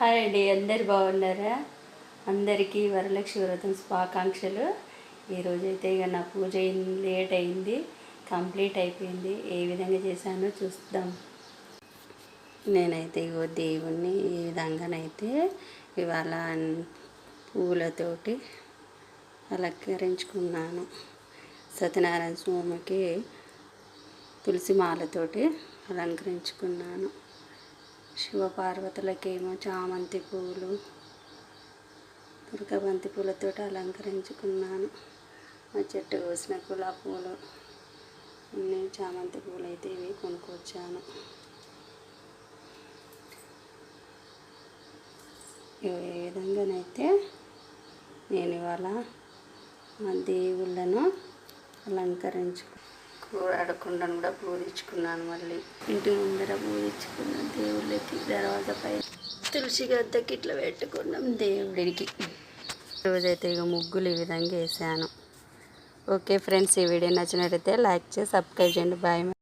Hi అండి అందరు బాగున్నారా? అందరికీ వరలక్ష్మి వ్రతం శుభాకాంక్షలు. ఈరోజు అయితే ఇక నా పూజ అయింది లేట్ అయింది కంప్లీట్ అయిపోయింది. ఏ విధంగా చేశానో చూద్దాం. నేనైతే ఇగో దేవుణ్ణి ఈ విధంగానైతే ఇవాళ పూలతోటి అలంకరించుకున్నాను. సత్యనారాయణ స్వామికి తులసి మాలతోటి అలంకరించుకున్నాను. శివపార్వతులకేమో చామంతి పూలు దుర్గబంతి పూలతో అలంకరించుకున్నాను. మా చెట్టు కోసిన గులాబీ పూలు అన్నీ చామంతి పూలు అయితే ఇవి కొనుక్కొచ్చాను. ఈ విధంగానైతే నేను ఇవాళ మా దేవుళ్ళను అలంకరించు కూడాడకుండాను కూడా పూజించుకున్నాను మళ్ళీ. ఇంటి ముందర పూజించుకున్నాను దేవుళ్ళకి దర్వాజపై తులసి గద్దకి ఇట్లా పెట్టుకున్నాం దేవుడికి. రోజైతే ఇక ముగ్గులు ఈ విధంగా వేసాను. ఓకే ఫ్రెండ్స్ ఈ వీడియో నచ్చినట్టయితే లైక్ చేసి సబ్స్క్రైబ్ చేయండి. బాయ్